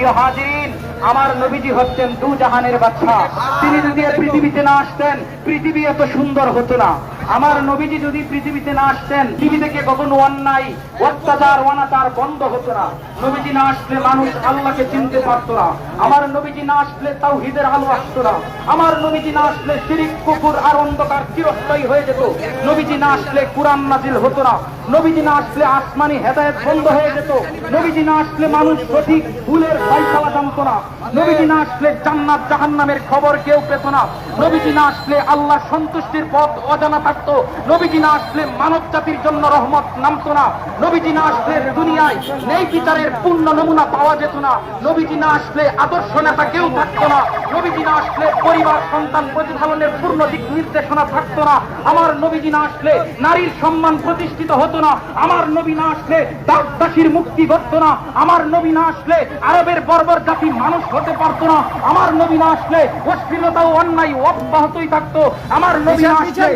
প্রিয় হাজিরিন, আমার নবীজি হচ্ছেন দু জাহানের বাচ্চা তিনি যদি পৃথিবীতে না আসতেন, পৃথিবী এত সুন্দর হতো না। আমার নবীজি যদি পৃথিবীতে না আসতেন পৃথিবী থেকে কখনো অন্যায়, অত্যাচার, অনাচার বন্ধ হতো না। নবীজি না আসলে মানুষ আল্লাহকে চিনতে পারতো না। আমার নবীজি না আসলে তাও হিদের আলো আসতো না। আমার নবীজি না আসলে শিরিক কুকুর আর অন্ধকার চিরস্থায়ী হয়ে যেত। নবীজি না আসলে কোরআন নাজিল হতো না। নবীজি না আসলে আসমানি হেদায়েত বন্ধ হয়ে যেত। নবীজি না আসলে মানুষ সঠিক ভুলের ফয়সালা জানতো না। নবীজি না আসলে জান্নাত জাহান্নামের খবর কেউ পেত না। নবীজি না আসলে আল্লাহ সন্তুষ্টির পথ অজানা থাকতো। নবীজি না আসলে মানব জাতির জন্য রহমত নামতো না। নবীজি না আসলে দুনিয়ায় নেই বিচারের পূর্ণ নমুনা পাওয়া যেত না। নবীজি না আসলে আদর্শ নেতা কেউ থাকতো না। নবীজি না আসলে পরিবার সন্তান প্রতিফলনের পূর্ণ দিক নির্দেশনা থাকতো না। আমার নবীজি না আসলে নারীর সম্মান প্রতিষ্ঠিত হতো না। আমার নবী না আসলে দাস দাসীর মুক্তি ঘটতো না। আমার নবী না আসলে আরবের বর্বর জাতি মানুষ হতে পারতো না। আমার নবী না আসলে অশ্লীলতা ও অন্যায় অব্যাহতই থাকতো। আমার নবী না আসলে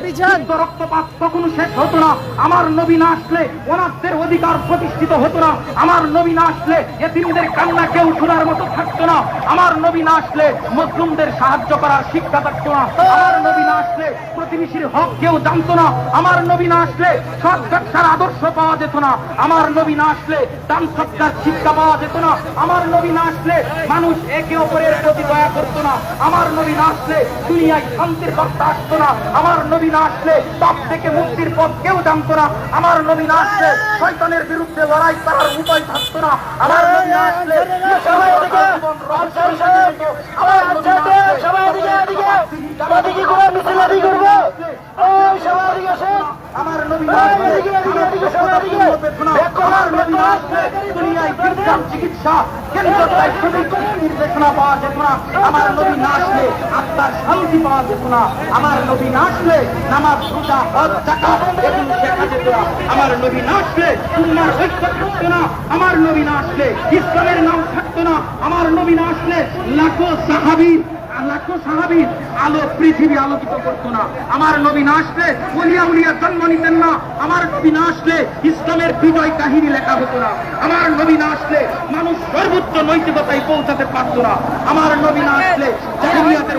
রক্তপাত কখনো শেষ হতো না। আমার নবী না আসলে অনাথদের অধিকার প্রতিষ্ঠিত হতো না। আমার নবী না আসলে এতিমদের কান্না কেউ শোনার মতো থাকতো না। আমার নবী না আসলে মুসলিমদের সাহায্য করার শিক্ষা থাকতো না। আমার নবী না আসলে প্রতিবেশীর হক কেউ জানতো না। আমার নবী না আসলে সৎ ব্যবসার আদর্শ পাওয়া যেত না। আমার নবী না আসলে দান সৎকার শিক্ষা পাওয়া যেত না। আমার নবী না আসলে মানুষ একে অপরের প্রতি দয়া করতো না। আমার নবী না আসলে দুনিয়ায় শান্তির বার্তা আসতো না। আমার নবী না আসলে পাপ থেকে মুক্তির পথ কেউ জানতো না। আমার নবী না আসলে শয়তানের বিরুদ্ধে লড়াই করার উপায় থাকতো না। আমার নবী না আসলে আমার সবাই করে মিছিল করব। সবাই আসেন। আমার নবী সবাই। আমার নবী না আসলে দুনিয়ায় বিজ্ঞান চিকিৎসা কেন্দ্রটায় সঠিক নির্দেশনা পাওয়া যেত না আমার নবী না আসলে আত্মার শান্তি পাওয়া যেত না আমার নবী না আসলে নামাজ রোজা হজ জাকাত এগুলো শেখা যেত না আমার নবী না আসলে ঐক্য থাকতো না আমার নবী না আসলে ইসলামের নাম থাকতো না আমার নবী না আসলে লাখো সাহাবি লাখো সাহাবি আলো পৃথিবী আলোকিত করতো না। আমার নবী না আসলে উলিয়া উলিয়া জন্ম নিতেন না। আমার নবী না আসলে ইসলামের বিজয় কাহিনী লেখা হতো না। আমার নবী না আসলে মানুষ সর্বোচ্চ নৈতিকতায় পৌঁছাতে পারতো না। আমার নবী না আসলে জাহিলিয়াতের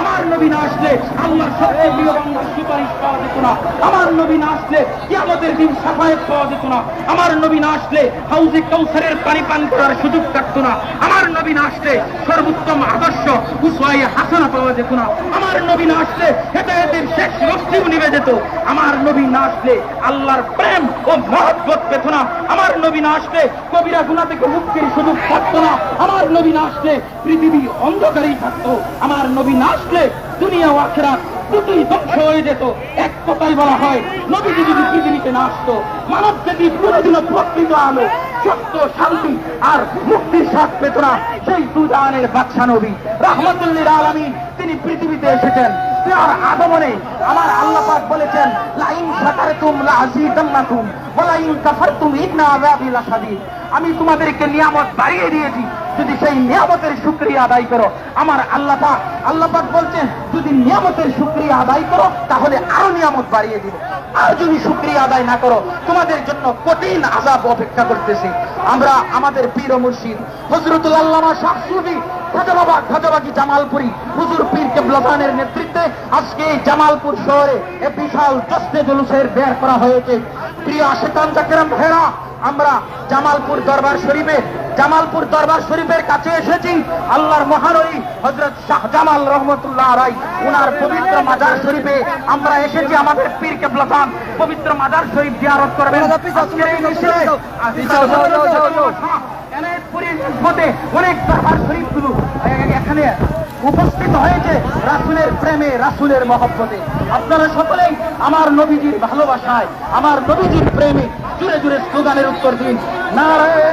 আমার নবী না আসলে আল্লাহর সবচেয়ে প্রিয় বান্দার সুপারিশ পাওয়া যেত না। আমার নবী না আসলে কিয়ামতের দিন সাফায়েত পাওয়া যেত না। আমার নবী না আসলে হাউজে কৌসারের পানি পান করার সুযোগ থাকতো না। আমার নবী না আসলে সর্বোত্তম আদর্শ উসওয়াই হাসানা পাওয়া যেত না। আমার নবী না আসলে হেদায়েতের শেষ রশ্মিও নিভে যেত। আমার নবী না আসলে আল্লাহর প্রেম ও মহব্বত পেত না। আমার নবী না আসলে কবিরা গুণা থেকে মুক্তির সুযোগ থাকতো না। আমার নবী না আসলে পৃথিবী অন্ধকারেই থাকতো। আমার নবী না আসলে দুনিয়া ও আখেরাত দুটোই ধ্বংস হয়ে যেত। এক কথাই বলা হয়, নবীজি যদি পৃথিবীতে না আসতো, মানব জাতি কোনোদিনও প্রকৃত আলো সত্য শান্তি আর মুক্তির স্বাদ পেত না। সেই দুজানের বাদশা নবী রহমতুল্লির আলমী তিনি পৃথিবীতে এসেছেন। তার আগমনে আমার আল্লাহ পাক বলেছেন, লাইন সাকারতুম লা আজিদান্নাকুম ওয়া লাইন কাফারতুম ইন্না আযাবি লাশাদীদ। আমি তোমাদেরকে নিয়ামত বাড়িয়ে দিয়েছি। যদি সেই নিয়ামতের শুকরিয়া আদায় করো, আমার আল্লাহ পাক আল্লাহ পাক বলছেন যদি নিয়ামতের শুকরিয়া আদায় করো, তাহলে আরও নিয়ামত বাড়িয়ে দিব। আর যদি শুকরিয়া আদায় না করো, তোমাদের জন্য কঠিন আজাব অপেক্ষা করতেছে। আমরা আমাদের পীর মুর্শিদ হজরতুল আল্লামা শাহ সুফি খাজাবাবা খাজাবাগি জামালপুরি, হুজুর পীর কেবলাদানের নেতৃত্বে আজকে জামালপুর শহরে এ বিশাল জশ্নে জুলুসের বের করা হয়েছে। প্রিয় আশেকান জাকেরাম ভেড়া আমরা জামালপুর দরবার শরীফে জামালপুর দরবার শরীফের কাছে এসেছি। আল্লাহর মহানবী হজরত শাহ জামাল রহমতুল্লাহ রাই উনার পবিত্র মাজার শরীফে আমরা এসেছি আমাদের পীর কে কেবলাদান পবিত্র মাজার শরীফ জিয়ারত করবেন। অনেক উপস্থিত হয়েছে রাসুলের প্রেমে, রাসুলের মহব্বতে। আপনারা সকলেই আমার নবীজির ভালোবাসায়, আমার নবীজির প্রেমে জুড়ে জুড়ে স্লোগানের উত্তর দিন। নারায়ণ